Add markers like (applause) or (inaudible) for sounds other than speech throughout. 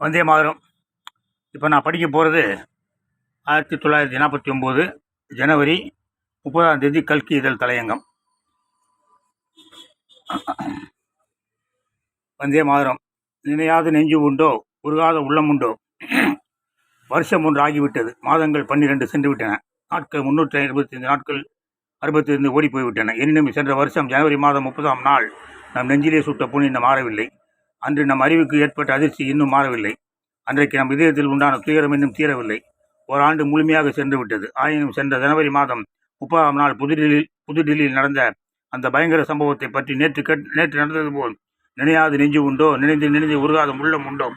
வந்தே மாதரம். இப்போ நான் படிக்க போகிறது ஆயிரத்தி தொள்ளாயிரத்தி நாற்பத்தி ஒம்பது ஜனவரி முப்பதாம் தேதி கல்கி இதழ் தலையங்கம். வந்தே மாதரம். நினையாத நெஞ்சு உண்டோ? உருகாத உள்ளம் உண்டோ? வருஷம் ஒன்று ஆகிவிட்டது. மாதங்கள் பன்னிரண்டு சென்று விட்டன நாட்கள் முன்னூற்றி ஐம்பத்தைந்து நாட்கள் அறுபத்தைந்து ஓடி போய்விட்டன எனினும் சென்ற வருஷம் ஜனவரி மாதம் முப்பதாம் நாள் நம் நெஞ்சிலே சுட்ட புண்ணி இன்னும் மாறவில்லை. அன்று நம் அறிவுக்கு ஏற்பட்ட அதிர்ச்சி இன்னும் மாறவில்லை. அன்றைக்கு நம் இதயத்தில் உண்டான துயரம் இன்னும் தீரவில்லை. ஓராண்டு முழுமையாக சென்று விட்டது. ஆயினும் சென்ற ஜனவரி மாதம் முப்பதாம் நாள் புதுடில்லியில் புதுடில்லியில் நடந்த அந்த பயங்கர சம்பவத்தை பற்றி நேற்று கட் நேற்று நடந்தது போல் நினையாது நெஞ்சு உண்டோ? நினைந்து நினைந்து உருகாத உள்ளம் உண்டோ?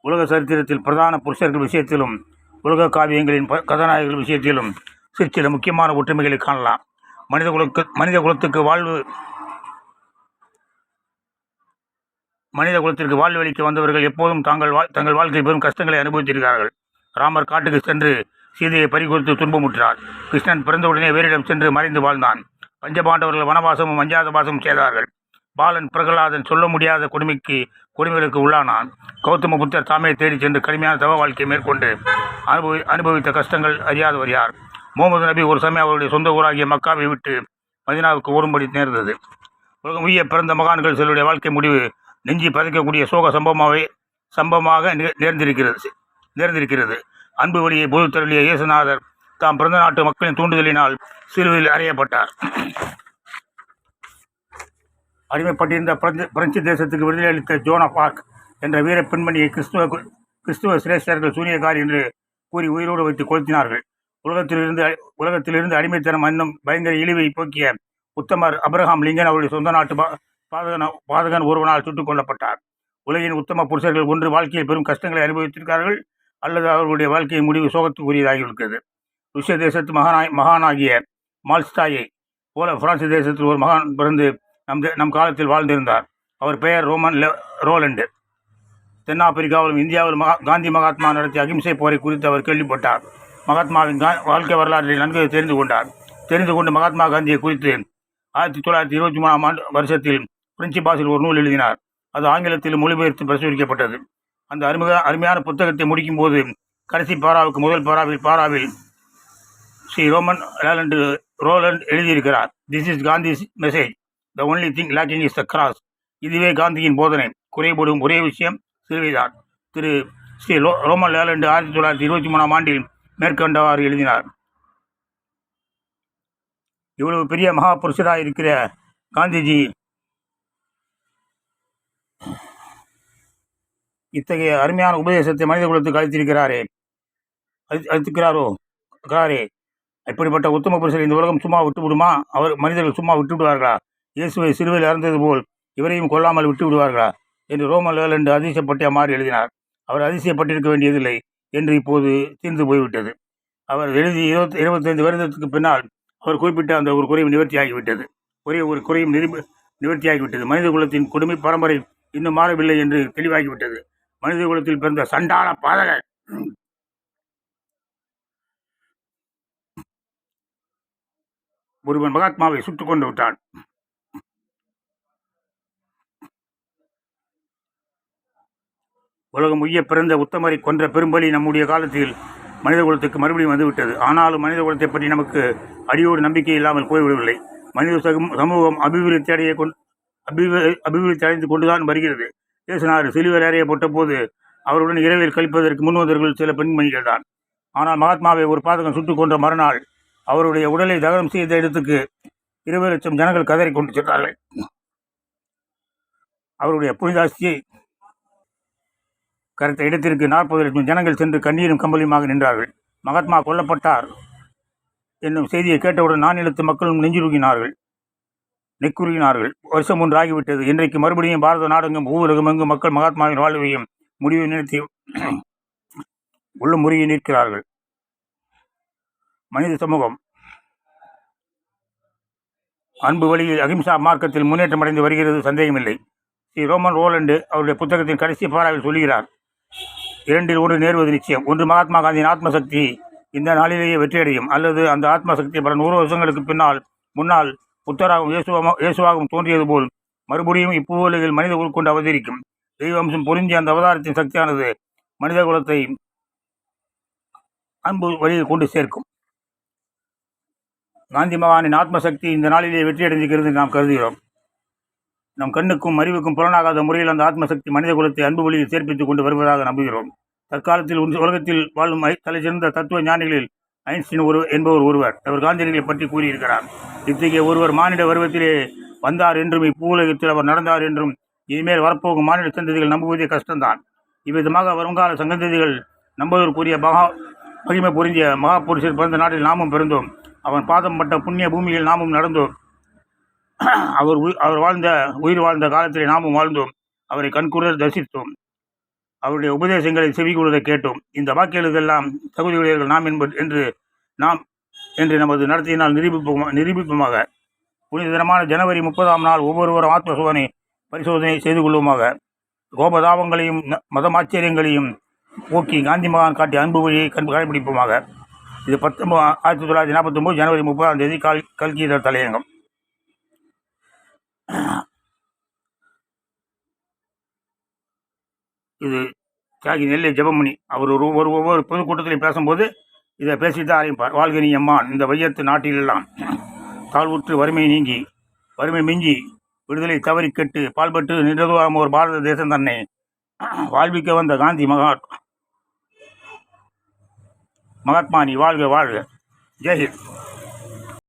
உலக சரித்திரத்தில் பிரதான புருஷர்கள் விஷயத்திலும் உலக காவியங்களின் ப- கதாநாயகர்கள் விஷயத்திலும் சிற்சில முக்கியமான ஒற்றுமைகளை காணலாம். மனித குலக்கு மனித குலத்துக்கு வாழ்வு மனித குலத்திற்கு வாழ்வளிக்க வந்தவர்கள் எப்போதும் தாங்கள் வா தங்கள் வாழ்க்கை பெரும் கஷ்டங்களை அனுபவித்திருக்கிறார்கள். ராமர் காட்டுக்கு சென்று சீதையை பறிகொடுத்து துன்பமுற்றார். கிருஷ்ணன் பிறந்தவுடனே வேறிடம் சென்று மறைந்து வாழ்ந்தான். பஞ்சபாண்டவர்கள் வனவாசமும் வஞ்சாதவாசமும் செய்தார்கள் பாலன் பிரகலாதன் சொல்ல முடியாத கொடுமைக்கு கொடுமைகளுக்கு உள்ளானான். கௌதம புத்தர் தாமே தேடி சென்று கடுமையான தவ வாழ்க்கையை மேற்கொண்டு அனுபவி அனுபவித்த கஷ்டங்கள் அறியாதவர் யார்? முகமது நபி ஒரு சமயம் அவருடைய சொந்த ஊராகிய மக்காவை விட்டு மதினாவுக்கு ஓடும்படி நேர்ந்தது. உலகம் உய்ய பிறந்த மகான்கள் சிலருடைய வாழ்க்கை முடிவு நெஞ்சி பதைக்கக்கூடிய சோக சம்பவமாகவே சம்பவமாக நேர்ந்திருக்கிறது நேர்ந்திருக்கிறது. அன்பு வழியை பொது தருளிய இயேசுநாதர் தாம் பிறந்த நாட்டு மக்களின் தூண்டுதலினால் சிலுவையில் அறையப்பட்டார். அடிமைப்பட்டிருந்த பிரெஞ்சு பிரெஞ்சு தேசத்துக்கு விடுதலை அளித்த ஜோனா பார்க் என்ற வீர பெண்மணியை கிறிஸ்துவ கு- கிறிஸ்துவ சிரேஷ்டர்கள் சூனியக்காரி என்று கூறி உயிரோடு வைத்து கொளுத்தினார்கள். உலகத்திலிருந்து உலகத்திலிருந்து அடிமைத்தனம் இன்னும் பயங்கர இழிவை போக்கிய உத்தமர் அப்ரஹாம் லிங்கன் அவருடைய சொந்த நாட்டு பாதகன பாதகன் ஒருவனால் சுட்டுக் கொல்லப்பட்டார். உலகின் உத்தம புருஷர்கள் ஒன்று வாழ்க்கையில் பெரும் கஷ்டங்களை அனுபவித்திருக்கிறார்கள் அல்லது அவர்களுடைய வாழ்க்கையின் முடிவு சோகத்துக்குரியதாகியிருக்கிறது ருஷ்ய தேசத்து மகானாய் மகானாகிய மால்ஸ்டாயை போல பிரான்ஸ் தேசத்தில் ஒரு மகான் பிறந்து நம் நம் காலத்தில் வாழ்ந்திருந்தார். அவர் பெயர் ரோமன் லெ ரோலண்டு. தென்னாப்பிரிக்காவிலும் இந்தியாவில் மகா காந்தி மகாத்மா நடத்திய அகிம்சை போரை குறித்து அவர் கேள்விப்பட்டார். மகாத்மாவின் கா வாழ்க்கை வரலாற்றை நன்கு தெரிந்து கொண்டார். தெரிந்து கொண்டு மகாத்மா காந்தியை குறித்து ஆயிரத்தி தொள்ளாயிரத்தி இருபத்தி மூணாம் ஆண்டு வருஷத்தில் பிரெஞ்சு பாசில் ஒரு நூல் எழுதினார். அது ஆங்கிலத்தில் மொழிபெயர்த்து பிரசுரிக்கப்பட்டது. அந்த அருமையா அருமையான புத்தகத்தை முடிக்கும் போது கடைசி பாராவுக்கு முதல் பாராவில் பாராவில் ஸ்ரீ ரோமன் லேலண்டு ரோலண்ட் எழுதியிருக்கிறார். This is Gandhi's message the only thing lacking is the cross இதுவே காந்தியின் போதனை. குறைபடும் ஒரே விஷயம் சிறுவைதான் திரு ஸ்ரீ ரோ ரோமன் லேலண்டு ஆயிரத்தி தொள்ளாயிரத்தி இருபத்தி மூணாம் ஆண்டில் மேற்கண்டவாறு எழுதினார். இவ்வளவு பெரிய மகா புருஷராக இருக்கிற காந்திஜி இத்தகைய அருமையான உபதேசத்தை மனித குலத்துக்கு அளித்திருக்கிறாரே. அளி- அளித்திருக்கிறாரோ? இருக்கிறாரே இப்படிப்பட்ட உத்தம புருஷர் இந்த உலகம் சும்மா விட்டு விடுமா? அவர் மனிதர்கள் சும்மா விட்டு விடுவார்களா? இயேசுவை சிறுவையில் அறந்தது போல் இவரையும் கொல்லாமல் விட்டு விடுவார்களா? என்று ரோமன் என்று அதிசயப்பட்டு அம்மாறு எழுதினார். அவர் அதிசயப்பட்டிருக்க வேண்டியதில்லை என்று இப்போது தீர்ந்து போய்விட்டது. அவர் எழுதி இருபத்தி இருபத்தைந்து வருடத்துக்கு பின்னால் அவர் குறிப்பிட்ட அந்த ஒரு குறையும் நிவர்த்தியாகிவிட்டது. ஒரே ஒரு குறையும் நிருப நிவர்த்தியாகிவிட்டது. மனித குலத்தின் கொடுமை பரம்பரை இன்னும் மாறவில்லை என்று தெளிவாகிவிட்டது. மனித குலத்தில் பிறந்த சண்டாள பாதகர். ஒருவன் மகாத்மாவை சுட்டுக் கொண்டு விட்டான். உலகம் உய்ய பிறந்த உத்தமரை கொன்ற பெரும்பலி நம்முடைய காலத்தில் மனித குலத்துக்கு மறுபடியும் வந்துவிட்டது ஆனாலும் மனித குலத்தை பற்றி நமக்கு அடியோடு நம்பிக்கை இல்லாமல் போய்விடவில்லை. மனித சகம் சமூகம் அபிவிருத்தி அடைய கொண்டு அபிவிருத்தி அடைந்து கொண்டுதான் வருகிறது. பேசினார். சிலுவர் அறைய போது அவருடன் இரவில் கழிப்பதற்கு முன்வந்தவர்கள் சில பெண்மணிகள் தான் ஆனால் மகாத்மாவை ஒரு பாதகம் சுட்டுக் கொன்ற மறுநாள் அவருடைய உடலை தகனம் செய்த இடத்துக்கு இருபது லட்சம் ஜனங்கள் கதறி கொண்டு சென்றார்கள். அவருடைய புனிதாஸ்தியை கருத்த இடத்திற்கு நாற்பது லட்சம் ஜனங்கள் சென்று கண்ணீரும் கம்பளியுமாக நின்றார்கள். மகாத்மா கொல்லப்பட்டார் என்னும் செய்தியை கேட்டவுடன் நானிலத்து மக்களும் நெஞ்சுருகினார்கள். நெக்குருகினார்கள் வருஷம் ஒன்று ஆகிவிட்டது இன்றைக்கு மறுபடியும் பாரத நாடெங்கும் பூவுலகம் எங்கும் மக்கள் மகாத்மாவின் வாழ்வையும் முடிவை நிறுத்தி (clears throat) உள்ள முறையை நிற்கிறார்கள். மனித சமூகம் அன்பு வழியில் அகிம்சா மார்க்கத்தில் முன்னேற்றம் அடைந்து வருகிறது சந்தேகமில்லை. ஸ்ரீ ரோமன் ரோலண்டு அவருடைய புத்தகத்தின் கடைசி பாராவில் சொல்கிறார் இரண்டில் ஒன்று நேர்வது நிச்சயம். ஒன்று மகாத்மா காந்தியின் ஆத்மசக்தி இந்த நாளிலேயே வெற்றியடையும். அல்லது அந்த ஆத்மசக்தி பல நூறு வருஷங்களுக்கு பின்னால் முன்னால் புத்தராகவும் இயேசுவாகவும் இயேசுவாகவும் தோன்றியது போல் மறுபடியும் இப்பூவுலகில் மனித உள்கொண்டு அவதரிக்கும் தெய்வம்சம் பொருந்திய அந்த அவதாரத்தின் சக்தியானது மனித குலத்தை அன்பு வழியில் கொண்டு சேர்க்கும். காந்தி மகானின் ஆத்மசக்தி இந்த நாளிலே வெற்றியடைந்திருக்கிறது நாம் கருதுகிறோம். நம் கண்ணுக்கும் அறிவுக்கும் புலனாகாத முறையில் அந்த ஆத்மசக்தி மனித குலத்தை அன்பு வழியில் சேர்ப்பித்துக் கொண்டு வருவதாக நம்புகிறோம். தற்காலத்தில் உலகத்தில் வாழும் தலை சிறந்த தத்துவ ஞானிகளில் ஐன்ஸ்டீன் ஒரு என்பவர் ஒருவர். அவர் காந்தியடிகளை பற்றி கூறியிருக்கிறார். இத்தகைய ஒருவர் மானிட வருவத்திலே வந்தார் என்றும் இப்பூலகத்தில் அவர் நடந்தார் என்றும் இனிமேல் வரப்போகும் மாநில சந்ததிகள் நம்புவதே கஷ்டம்தான். இவ்விதமாக வருங்கால சங்கந்ததிகள் கூறிய மகா மகிமை புரிந்திய மகாபுருஷர் பிறந்த நாட்டில் நாமும் பிறந்தோம். அவன் பாதம் பட்ட புண்ணிய பூமியில் நாமும் நடந்தோம். அவர் உயி- அவர் வாழ்ந்த உயிர் வாழ்ந்த காலத்திலே நாமும் வாழ்ந்தோம். அவரை கண்குரல் தரிசித்தோம். அவருடைய உபதேசங்களை செவிகொள்வதை கேட்டோம். இந்த வாக்கியங்களுக்கெல்லாம் தகுதியுடையவர்கள் நாம் என்பது என்று நாம் என்று நமது நடத்தையினால் நிரூபிப்போம் நிரூபிப்போமாக. புனித தினமான ஜனவரி முப்பதாம் நாள் ஒவ்வொருவரும் ஆத்ம சோதனை பரிசோதனை செய்து கொள்வோமாக. கோபதாபங்களையும் மதமாச்சரியங்களையும் போக்கி காந்தி மகான் காட்டிய அன்பு வழியை கண்டு கடைபிடிப்போமாக. இது பத்தொம்பது ஆயிரத்தி தொள்ளாயிரத்தி நாற்பத்தொம்போது ஜனவரி முப்பதாம் தேதி கல் கல்கீதர் தலையங்கம். இது தியாகி நெல்லை ஜெபமணி அவர் ஒரு ஒரு ஒவ்வொரு பொதுக்கூட்டத்திலையும் பேசும்போது இதை பேசித்தான் ஆரம்பிப்பார் வாழ்க நீ அம்மான். இந்த வையத்து நாட்டிலெல்லாம் தாழ்வுற்று வறுமை நீங்கி வறுமை மிஞ்சி விடுதலை தவறி கெட்டு பால்பட்டு நின்றதுவாம் ஒரு பாரத தேசம் தன்னை வாழ்விக்க வந்த காந்தி மகா மகாத்மா நீ வாழ்க வாழ்க. ஜெயஹிந்த்